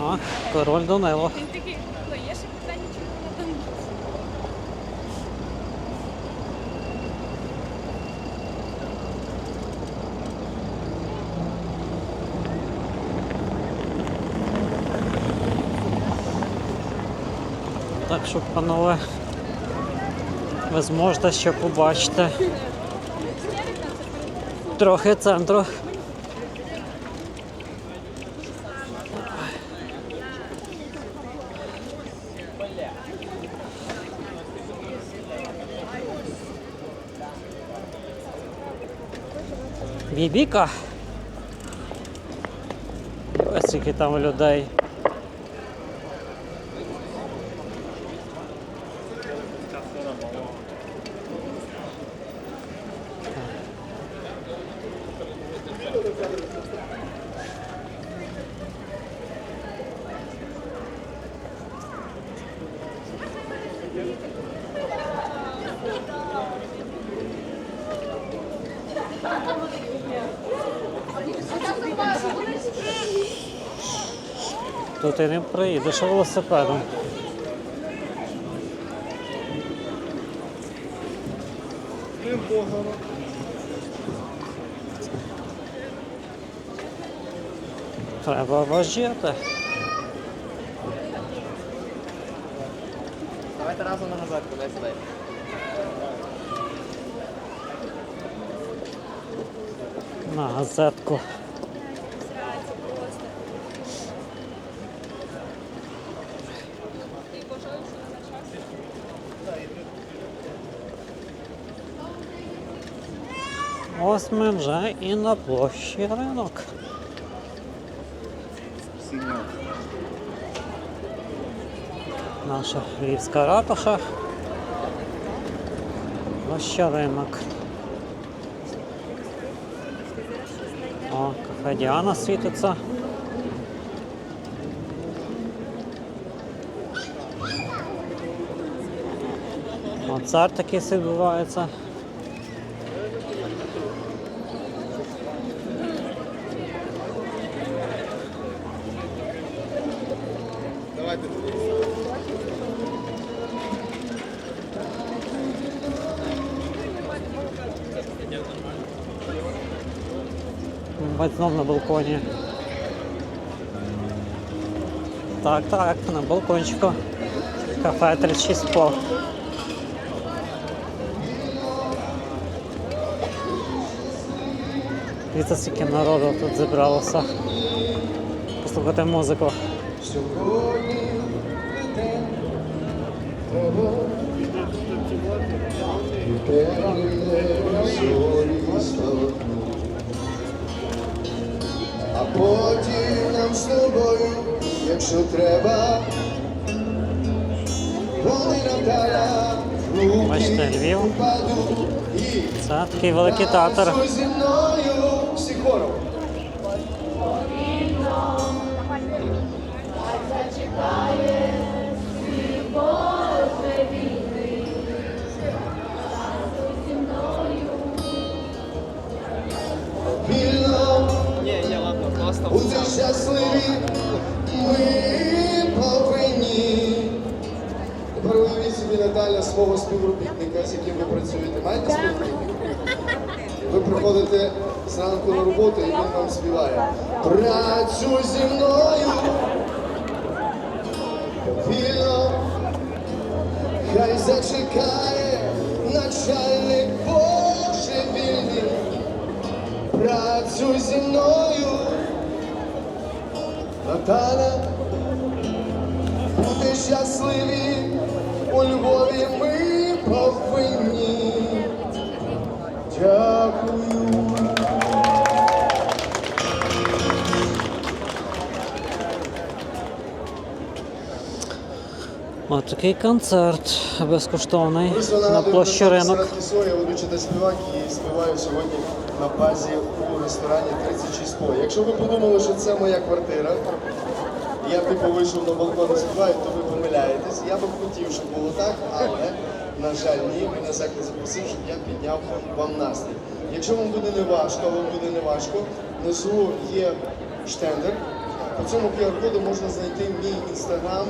А, король Данило. Він такий, ну є ще питання, чому вона там. Так що, панове, ви зможете ще побачити трохи центру. Бібіка. Ось скільки там людей. Тут і не приїдеш велосипедом. Треба важити. Давайте разом на газетку, дай сюди. На газетку. Ось ми вже і на площі ринок. Наша львівська ратуша. Площа ринок. О, кафе Діана світиться. Концерт такий відбувається. Давайте. Бать знов на балконі. Так, так, на балкончику. Кафе 36 по. Дивіться, скільки народу тут зібралося. Послухати музику. А потім нам з тобою, якщо треба, вони нам руки Бачите, Львів. Це такий великий театр. зі мною всі хором. Вільно щасливі ми повинні. Тепер уявіть собі Наталя свого співробітника, з яким ви працюєте. Маєте співробітника? Ви приходите зранку на роботу і він вам співає. Працюй зі мною. Вільно. Хай зачекає начальник божевільний. Працюй зі мною. Наталя, бути щасливі у Львові ми повинні. Дякую. Ось такий концерт безкоштовний на площі ринок. Я ведучий та співак і співаю сьогодні на базі у ресторані 36 по. Якщо ви подумали, що це моя квартира, я типу вийшов на балкон і співаю, то ви помиляєтесь. Я би хотів, щоб було так, але на жаль, ні, мене заклик запросив, щоб я підняв вам настрій. Якщо вам буде не важко, вам буде не важко, внизу є штендер, по цьому QR-коду можна знайти мій інстаграм,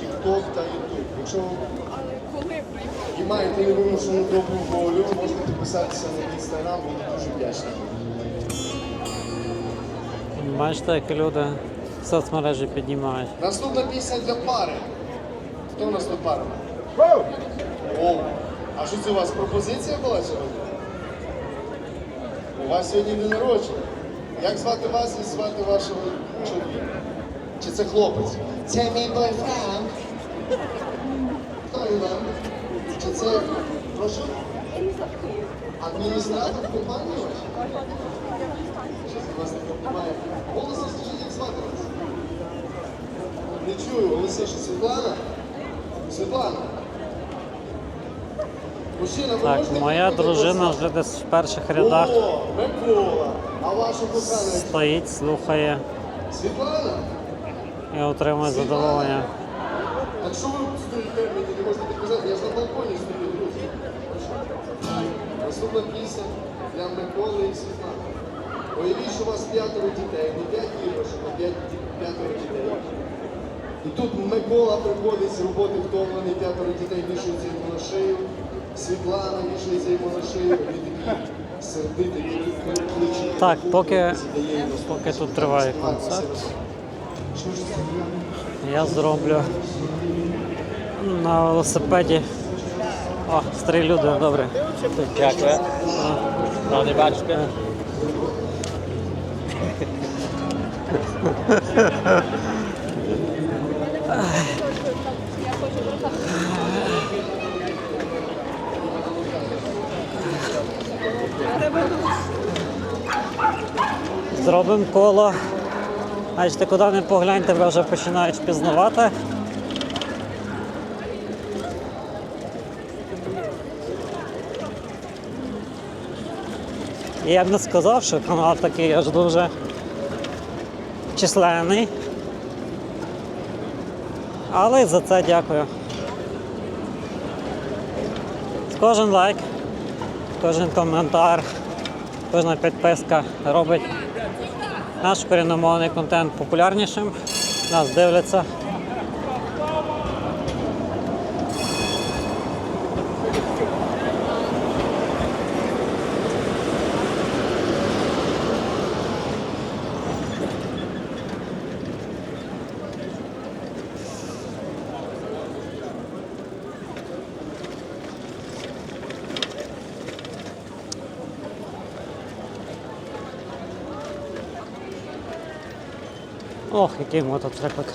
TikTok та YouTube. Якщо ви маєте невимушену добру волю, можна підписатися на інстаграм, буду дуже вдячний. Бачите, як люди соцмережі піднімають. Наступна пісня для пари. Хто у нас тут пара? О, а що це у вас пропозиція була сьогодні? У вас сьогодні день народження. Як звати вас і звати вашого чоловіка? Чи це хлопець? Це мій бойфренд. Хто він вам? Чи це, прошу? Адміністратор компанії Не чую, Олексій, Світлана? Світлана. Так, моя дружина вже десь в перших рядах. А ваша кохана стоїть, слухає Світлана? і отримує задоволення. Так що ви можете підказати? Я ж на балконі стою, друзі. Наступна пісня для Миколи і Світлани. Уявіть, що у вас п'ятеро дітей, не п'ять іграшок, а п'ятеро дітей. І тут Микола приходить з роботи втомлений, п'ятеро дітей вішаються йому на шию, Світлана вішається йому на шию, і такі сердитий, такий кличе. Так, поки- поки тут триває концерт. Я зроблю на велосипеді. О, старі люди, добре. Дякую. Ну, не бачите? Зробимо коло. Бачите, куди не погляньте, ви вже починають впізнавати. І Я б не сказав, що канал такий аж дуже численний. Але за це дякую. Кожен лайк, кожен коментар, кожна підписка робить наш корінномовний контент популярнішим. Нас дивляться. Ох, який мотоциклик.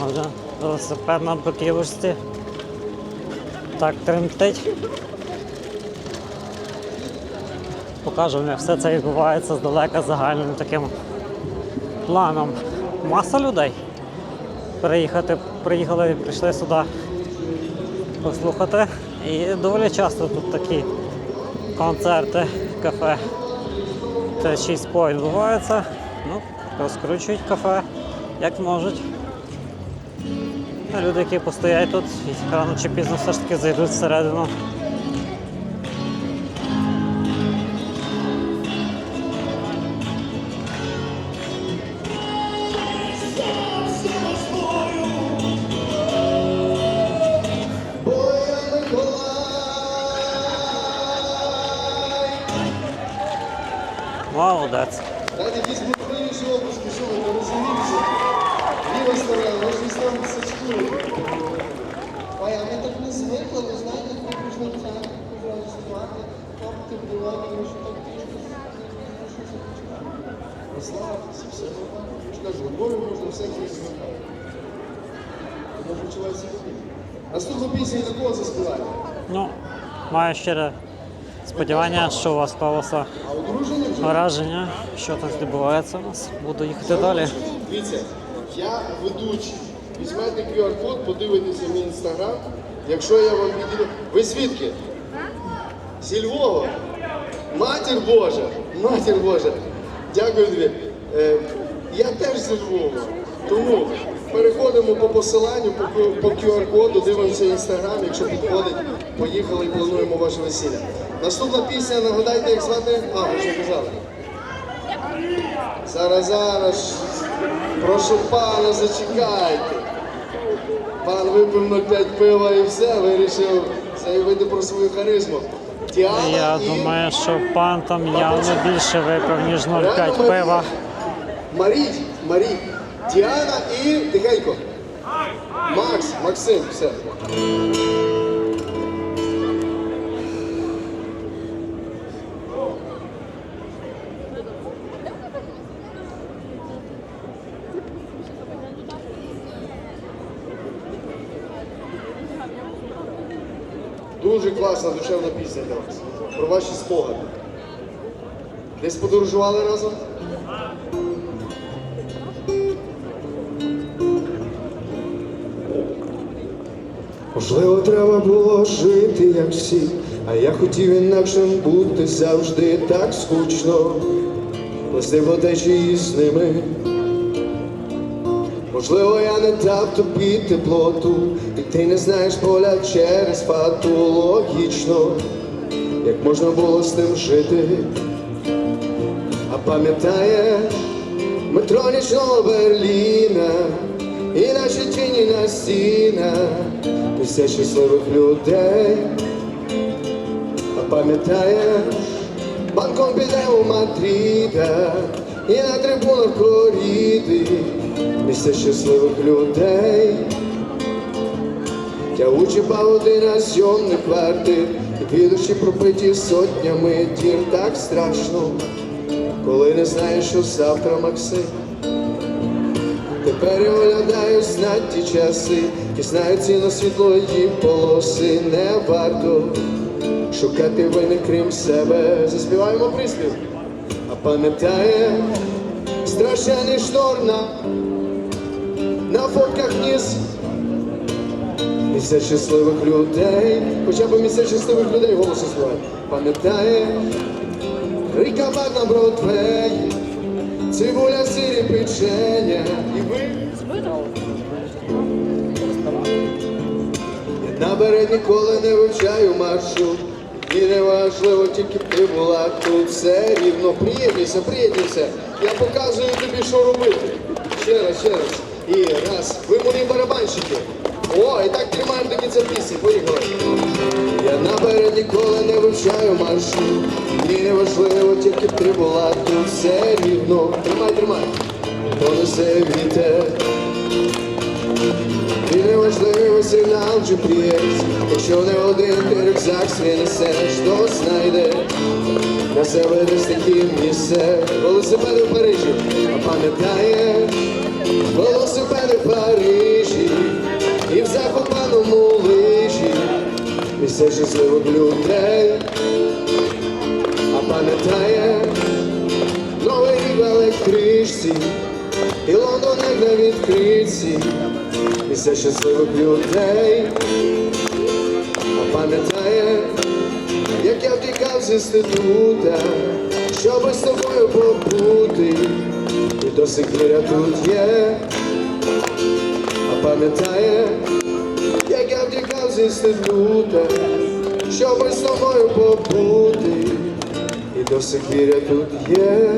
Може, велосипед на поківочці. Так тремтить. Покажу, як все це відбувається здалека загальним таким планом. Маса людей. Приїхати, приїхали, і прийшли сюди послухати. І доволі часто тут такі концерти, кафе. Це 6 по відбуваються. Ну, розкручують кафе, як можуть. Люди, які постоять тут, рано чи пізно все ж таки зайдуть всередину. Розслабтеся, все. Кажу, Львові можна всякі звикати. Тому почувається робити. Наступну пісню для кого? Ну, маю щире сподівання, що у вас одружені враження, що там відбувається у нас. Буду їхати далі. Дивіться, я ведучий. Візьмете QR-код, подивитеся мій інстаграм. Якщо я вам відділю. Ви звідки? Зі Львова. Матір Божа! Матір Божа! Дякую тобі. Е, я теж зі Львова. Тому переходимо по посиланню, по, по QR-коду, дивимося інстаграм, якщо підходить, поїхали і плануємо ваше весілля. Наступна пісня, нагадайте, як звати? А, ви вже казали. Зараз, зараз. Прошу пана, зачекайте. Пан випив 0,5 пива і все, вирішив заявити про свою харизму. Я думаю, що пан там явно більше випив, ніж 0,5 Реально пива. Марій, Марій, Діана і тихенько. Макс, Максим, все. Дуже класна душевна пісня для вас. Про ваші спогади. Десь подорожували разом? Можливо, треба було жити, як всі, а я хотів інакшим бути завжди так скучно, плести по течії з ними. Можливо, я не дав тобі теплоту, ти не знаєш поля через фату логічно, як можна було з тим жити. А пам'ятаєш метро нічного Берліна, і наші тіні на стінах, місця щасливих людей. А пам'ятаєш банком піде у Мадрида, і на трибунах коріди, місця щасливих людей. Тягучі паводина зйомних квартир, дві пропиті сотнями дір так страшно, коли не знаєш, що завтра Максим. Тепер я оглядаю знать ті часи, і знаю ціну світлої полоси, не варто шукати вини крім себе. Заспіваємо приспів. А пам'ятає страшенний шторм на фотках ніс Місяць щасливих людей, хоча б місяць щасливих людей голосу співає. Пам'ятає, ріка бар на Бродвеї, цибуля сирі печення. І ви? Я наперед ніколи не вивчаю маршрут. І не важливо, тільки ти була тут все рівно. Приєднуйся, приєднуйся. Я показую тобі, що робити. Ще раз, ще раз. І раз. Ви мої барабанщики. О, і так тримаємо до кінця пісні. Поїхали. Я наперед ніколи не вивчаю маршрут. Мені не важливо, тільки б тут все рівно. Тримай, тримай. Понесе вітер. І не важливо сигнал GPS, якщо не один ти рюкзак свій несеш, то знайде на себе десь такі місце. Велосипеди в Парижі, а пам'ятає велосипеди в Парижі і в закопаному лижі. Місце щасливих людей, а пам'ятає новий рік в електричці і Лондон як на відкритці. Місця щасливих людей. А пам'ятає, як я втікав з інститута, щоб з тобою побути, і до сих тут є. Пам'ятає, як я втікав з інститута, щоб з тобою побути, і до сих пір я тут є.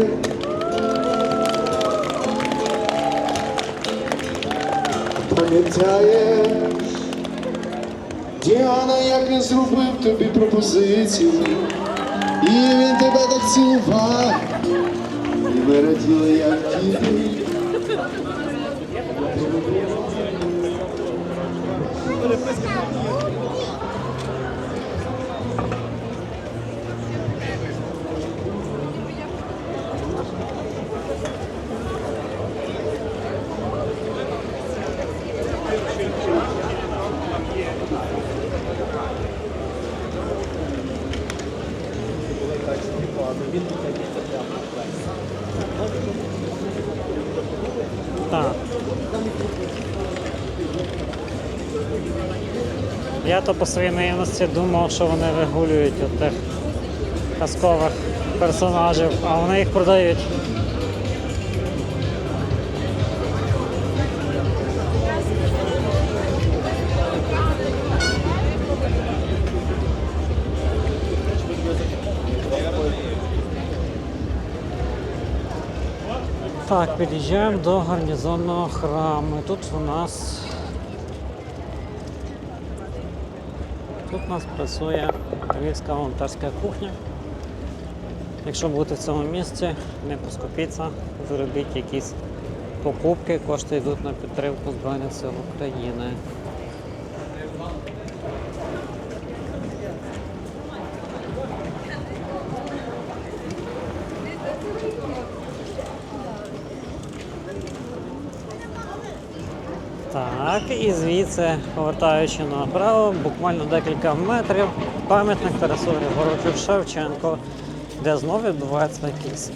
Пам'ятаєш, Діана, як він зробив тобі пропозицію, і він тебе так цілував, і ви раділи, як діти. Так. То по своїй наївності думав, що вони вигулюють тих казкових персонажів, а вони їх продають. Так, під'їжджаємо до гарнізонного храму. Тут у нас Тут у нас працює львівська волонтерська кухня. Якщо будете в цьому місці, не поскупіться, зробіть якісь покупки, кошти йдуть на підтримку Збройних сил України. Так, і звідси, повертаючи направо, буквально декілька метрів, пам'ятник Тарасу Григоровичу Шевченко, де знову відбувається якийсь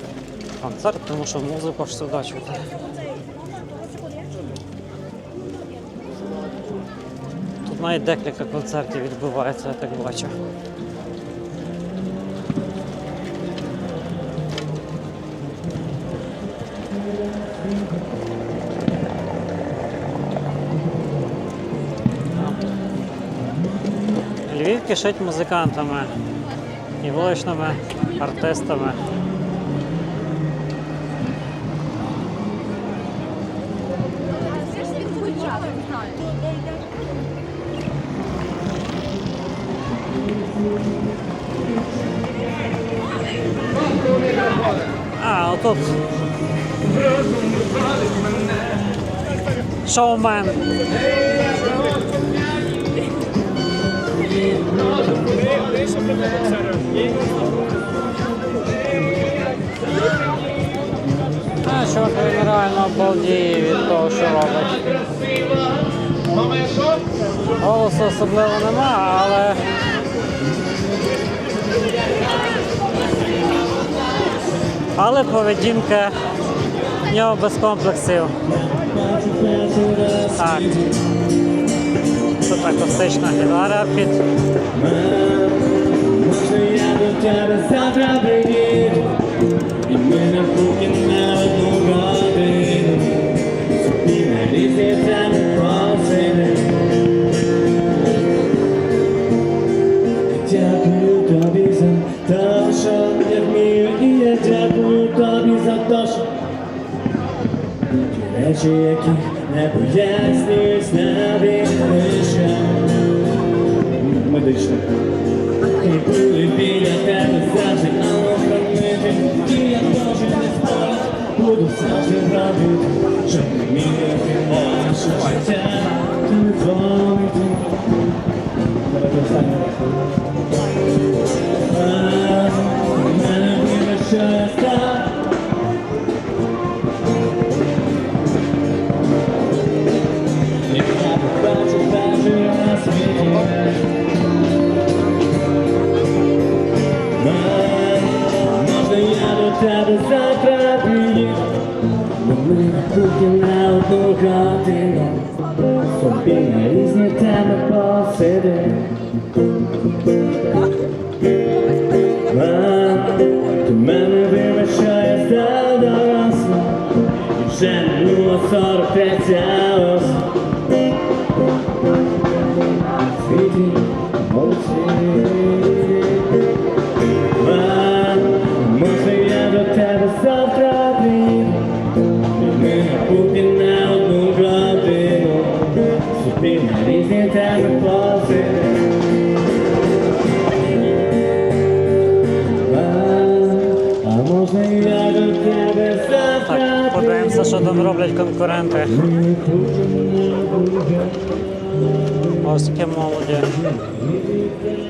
концерт, тому що музику ж сюди чути. Тут навіть декілька концертів відбувається, я так бачу. Кишить музикантами і вуличними артистами. А, отут. Шоумен. А, він реально обалдіє від того, що робить. Голосу особливо нема, але. Але поведінка в нього без комплексів. Так. Це так акустична гітара під до тебе завтра приїду І ми на кухні на одну годину Собі на годину собі на різні теми посидимо.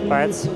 Pads.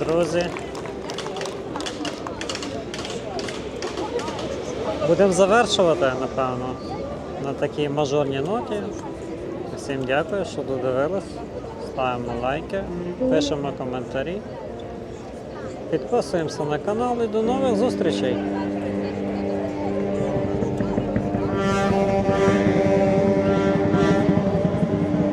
Друзі. Будемо завершувати, напевно, на такій мажорній ноті. Всім дякую, що додивились. Ставимо лайки, пишемо коментарі. Підписуємося на канал і до нових зустрічей.